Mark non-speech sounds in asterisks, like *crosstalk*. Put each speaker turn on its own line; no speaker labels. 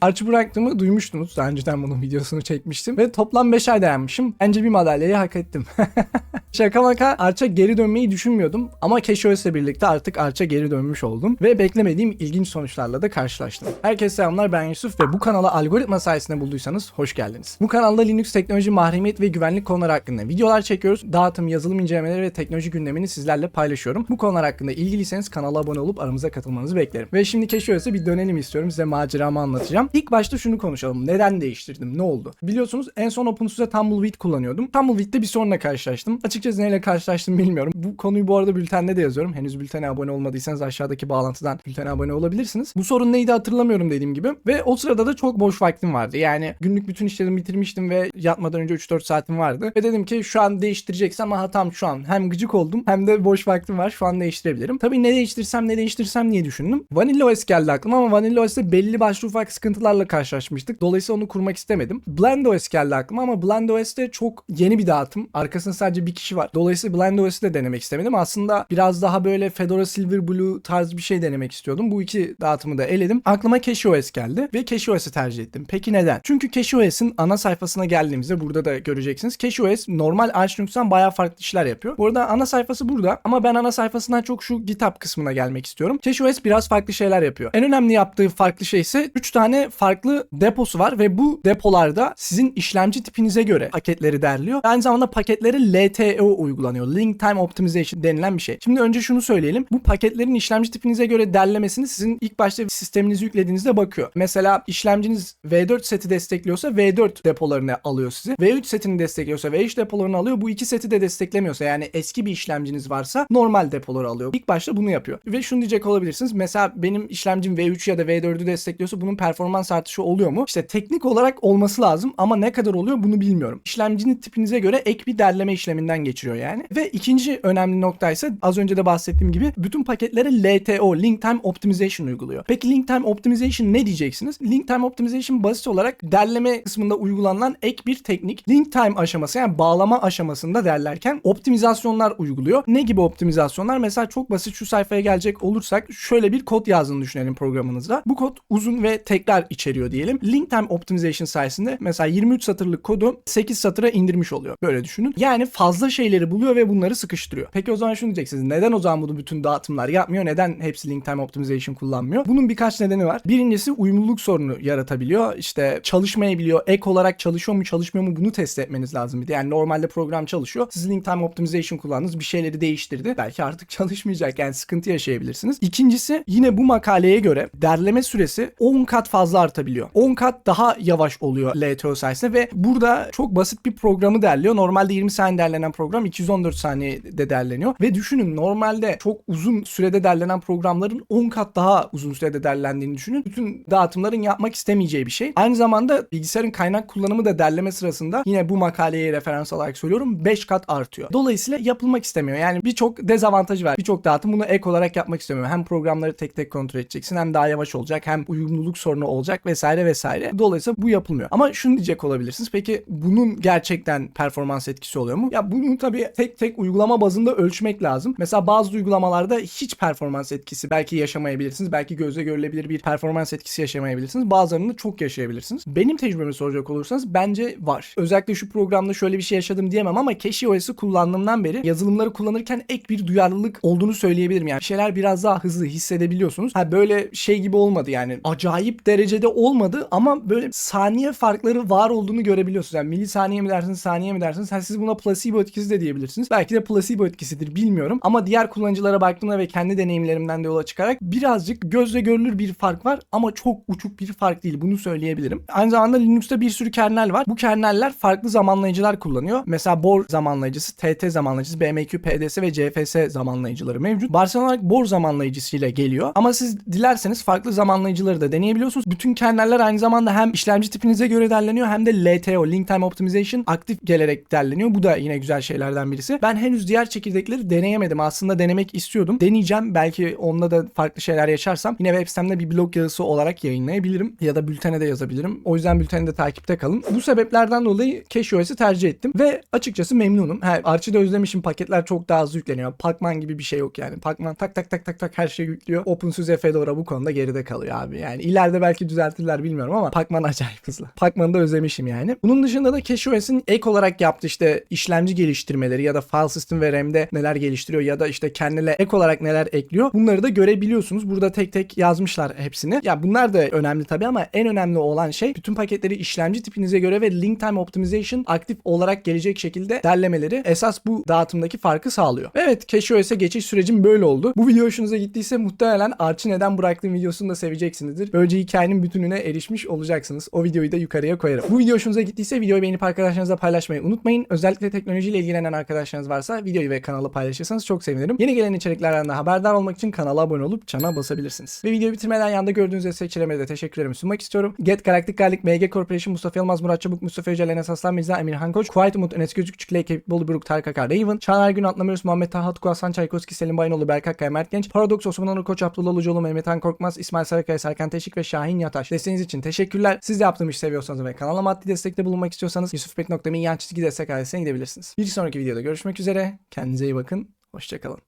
Arch'ı bıraktığımı duymuştunuz. Daha önceden bunun videosunu çekmiştim. Ve toplam 5 ay dayanmışım. Bence bir madalyayı hak ettim. *laughs* Şaka maka Arch'a geri dönmeyi düşünmüyordum. Ama ile birlikte artık Arch'a geri dönmüş oldum. Ve beklemediğim ilginç sonuçlarla da karşılaştım. Herkese selamlar ben Yusuf ve bu kanala algoritma sayesinde bulduysanız hoş geldiniz. Bu kanalda Linux teknoloji, mahremiyet ve güvenlik konuları hakkında videolar çekiyoruz. Dağıtım, yazılım incelemeleri ve teknoloji gündemini sizlerle paylaşıyorum. Bu konular hakkında ilgiliyseniz kanala abone olup aramıza katılmanızı beklerim. Ve şimdi CashOS'e bir dönelim istiyorum. Size maceramı anlatacağım. İlk başta şunu konuşalım. Neden değiştirdim? Ne oldu? Biliyorsunuz en son OpenSUSE Tumbleweed kullanıyordum. Tumbleweed'de bir sorunla karşılaştım. Açıkçası neyle karşılaştım bilmiyorum. Bu konuyu bu arada bültende de yazıyorum. Henüz bültene abone olmadıysanız aşağıdaki bağlantıdan bültene abone olabilirsiniz. Bu sorun neydi hatırlamıyorum dediğim gibi. Ve o sırada da çok boş vaktim vardı. Yani günlük bütün işlerimi bitirmiştim ve yatmadan önce 3-4 saatim vardı. Ve dedim ki şu an değiştireceksem aha tam şu an hem gıcık oldum hem de boş vaktim var. Şu an değiştirebilirim. Tabii ne değiştirsem ne değiştirsem diye düşündüm. Vanilla OS geldi aklıma ama Vanilla OS'te belli başlı ufak sıkıntılarla karşılaşmıştık. Dolayısıyla onu kurmak istemedim. Blend OS geldi aklıma ama Blend OS'te çok yeni bir dağıtım. Arkasında sadece bir kişi var. Dolayısıyla Blend OS'i de denemek istemedim. Aslında biraz daha böyle Fedora Silverblue tarz bir şey denemek istiyordum. Bu iki dağıtımı da eledim. Aklıma CashOS geldi ve CashOS'i tercih ettim. Peki neden? Çünkü CashOS'in ana sayfasına geldiğimizde burada da göreceksiniz. CashOS normal Arch Linux'tan bayağı farklı işler yapıyor. Bu arada ana sayfası burada ama ben ana sayfasından çok şu GitHub kısmına gelmek istiyorum. CashOS biraz farklı şeyler yapıyor. En önemli yaptığı farklı şey ise 3 tane farklı deposu var ve bu depolarda sizin işlemci tipinize göre paketleri derliyor. Aynı zamanda paketlere LTO uygulanıyor. Link Time Optimization denilen bir şey. Şimdi önce şunu söyleyelim. Bu paketlerin işlemci tipinize göre derlemesini sizin ilk başta sisteminizi yüklediğinizde bakıyor. Mesela işlemciniz V4 seti destekliyorsa V4 depolarını alıyor size. V3 setini destekliyorsa V3 depolarını alıyor. Bu iki seti de desteklemiyorsa yani eski bir işlemciniz varsa normal depoları alıyor. İlk başta bunu yapıyor. Ve şunu diyecek olabilirsiniz. Mesela benim işlemcim V3 ya da V4'ü destekliyorsa bunun performans artışı oluyor mu? İşte teknik olarak olması lazım ama ne kadar oluyor bunu bilmiyorum. İşlemcinin tipinize göre ek bir derleme işleminden geçiriyor yani. Ve ikinci önemli nokta ise az önce de bahsettiğim gibi bütün paketlere LTO, Link Time Optimization uyguluyor. Peki Link Time Optimization ne diyeceksiniz? Link Time Optimization basit olarak derleme kısmında uygulanan ek bir teknik. Link Time aşaması yani bağlama aşamasında derlerken optimizasyonlar uyguluyor. Ne gibi optimizasyonlar? Mesela çok basit şu sayfaya gelecek olursak şöyle bir kod yazdığını düşünelim programınızda. Bu kod uzun ve tekrar içeriyor diyelim. Link Time Optimization sayesinde mesela 23 satırlık kodu 8 satıra indirmiş oluyor. Böyle düşünün. Yani fazla şeyleri buluyor ve bunları sıkıştırıyor. Peki o zaman şunu diyeceksiniz. Neden o zaman bunu bütün dağıtımlar yapmıyor? Neden hepsi Link Time Optimization kullanmıyor? Bunun birkaç nedeni var. Birincisi uyumluluk sorunu yaratabiliyor. İşte çalışmayabiliyor. Ek olarak çalışıyor mu çalışmıyor mu bunu test etmeniz lazım. Yani normalde program çalışıyor. Siz Link Time Optimization kullandınız. Bir şeyleri değiştirdi. Belki artık *laughs* çalışmayacak. Yani sıkıntı yaşayabilirsiniz. İkincisi yine bu makaleye göre derleme süresi 10 kat fazla artabiliyor. 10 kat daha yavaş oluyor LTO sayesinde ve burada çok basit bir programı derliyor. Normalde 20 saniye derlenen program 214 saniyede derleniyor. Ve düşünün normalde çok uzun sürede derlenen programların 10 kat daha uzun sürede derlendiğini düşünün. Bütün dağıtımların yapmak istemeyeceği bir şey. Aynı zamanda bilgisayarın kaynak kullanımı da derleme sırasında yine bu makaleye referans alarak söylüyorum 5 kat artıyor. Dolayısıyla yapılmak istemiyor. Yani birçok dezavantajı var. Birçok dağıtım bunu ek olarak yapmak istemiyor. Hem programları tek tek kontrol edeceksin hem daha yavaş olacak hem uyumluluk sorunu olacak vesaire vesaire. Dolayısıyla bu yapılmıyor. Ama şunu diyecek olabilirsiniz. Peki bunun gerçekten performans etkisi oluyor mu? Ya bunu tabii tek tek uygulama bazında ölçmek lazım. Mesela bazı uygulamalarda hiç performans etkisi belki yaşamayabilirsiniz. Belki gözle görülebilir bir performans etkisi yaşamayabilirsiniz. Bazılarını çok yaşayabilirsiniz. Benim tecrübemi soracak olursanız bence var. Özellikle şu programda şöyle bir şey yaşadım diyemem ama CashOS'u kullandığımdan beri yazılımları kullanırken ek bir duyarlılık olduğunu söyleyebilirim. Yani bir şeyler biraz daha hızlı hissedebiliyorsunuz. Ha böyle şey gibi olmadı yani acayip derecede olmadı ama böyle saniye farkları var olduğunu görebiliyorsunuz. Yani milisaniye mi dersiniz, saniye mi dersiniz? Ha siz buna placebo etkisi de diyebilirsiniz. Belki de placebo etkisidir bilmiyorum. Ama diğer kullanıcılara baktığımda ve kendi deneyimlerimden de yola çıkarak birazcık gözle görülür bir fark var ama çok uçuk bir fark değil. Bunu söyleyebilirim. Aynı zamanda Linux'ta bir sürü kernel var. Bu kerneller farklı zamanlayıcılar kullanıyor. Mesela Bor zamanlayıcısı, TT zamanlayıcısı, BMQ, PDS ve CFS zamanlayıcıları mevcut. Varsayılan olarak Bor zamanlayıcısıyla geliyor. Ama siz dilerseniz farklı zamanlayıcıları da deneyebiliyorsunuz. Bütün kerneller aynı zamanda hem işlemci tipinize göre derleniyor hem de LTO, Link Time Optimization aktif gelerek derleniyor. Bu da yine güzel şeylerden birisi. Ben henüz diğer çekirdekleri deneyemedim. Aslında denemek istiyordum. Deneyeceğim. Belki onunla da farklı şeyler yaşarsam yine web sitemde bir blog yazısı olarak yayınlayabilirim. Ya da bültene de yazabilirim. O yüzden bülteni de takipte kalın. Bu sebeplerden dolayı CashOS'i tercih ettim. Ve açıkçası memnunum. Ha, Arch'ı da özlemişim. Paketler çok daha hızlı yükleniyor. Pacman gibi bir şey yok yani. Pacman tak tak tak tak tak her şey yüklüyor. OpenSUSE Fedora bu konuda geride kalıyor abi. Yani ileride belki belki düzeltirler bilmiyorum ama Pacman acayip hızlı. Pacman'ı da özlemişim yani. Bunun dışında da CashOS'in ek olarak yaptığı işte işlemci geliştirmeleri ya da file system ve RAM'de neler geliştiriyor ya da işte kendine ek olarak neler ekliyor. Bunları da görebiliyorsunuz. Burada tek tek yazmışlar hepsini. Ya bunlar da önemli tabii ama en önemli olan şey bütün paketleri işlemci tipinize göre ve link time optimization aktif olarak gelecek şekilde derlemeleri esas bu dağıtımdaki farkı sağlıyor. Evet CashOS'e geçiş sürecim böyle oldu. Bu video hoşunuza gittiyse muhtemelen Arch'ı neden bıraktığım videosunu da seveceksinizdir. Böylece hikayenin bütününe erişmiş olacaksınız. O videoyu da yukarıya koyarım. Bu video hoşunuza gittiyse videoyu beğenip arkadaşlarınızla paylaşmayı unutmayın. Özellikle teknolojiyle ilgilenen arkadaşlarınız varsa videoyu ve kanalı paylaşırsanız çok sevinirim. Yeni gelen içeriklerden de haberdar olmak için kanala abone olup çana basabilirsiniz. Ve videoyu bitirmeden yanda gördüğünüz destekçilerime de teşekkürlerimi sunmak istiyorum. Get Galaktik Garlic, MG Corporation, Mustafa Yılmaz, Murat Çabuk, Mustafa Yücel, Enes Aslan, Mirza, Emir Hankoç, Quiet Umut, Enes Gözük, Çikley, Kepik, Bolu Buruk, Tarık Akar, Raven, Çağlar Gün, Atlamıyoruz, Muhammed Taha, Tukul Hasan, Çaykoski, Selim Bayınoğlu, Berk Akkaya, Mert Genç, Paradox, Osman Onur Koç, Abdullah Ulucoğlu, Mehmet Han Korkmaz, İsmail Sarıkaya, Serkan Teşik ve Şahin Yataş. Desteğiniz için teşekkürler. Siz de yaptığım işi seviyorsanız ve kanala maddi destekte bulunmak istiyorsanız yusufbek.me yan çizgi destek adresine gidebilirsiniz. Bir sonraki videoda görüşmek üzere. Kendinize iyi bakın. Hoşçakalın.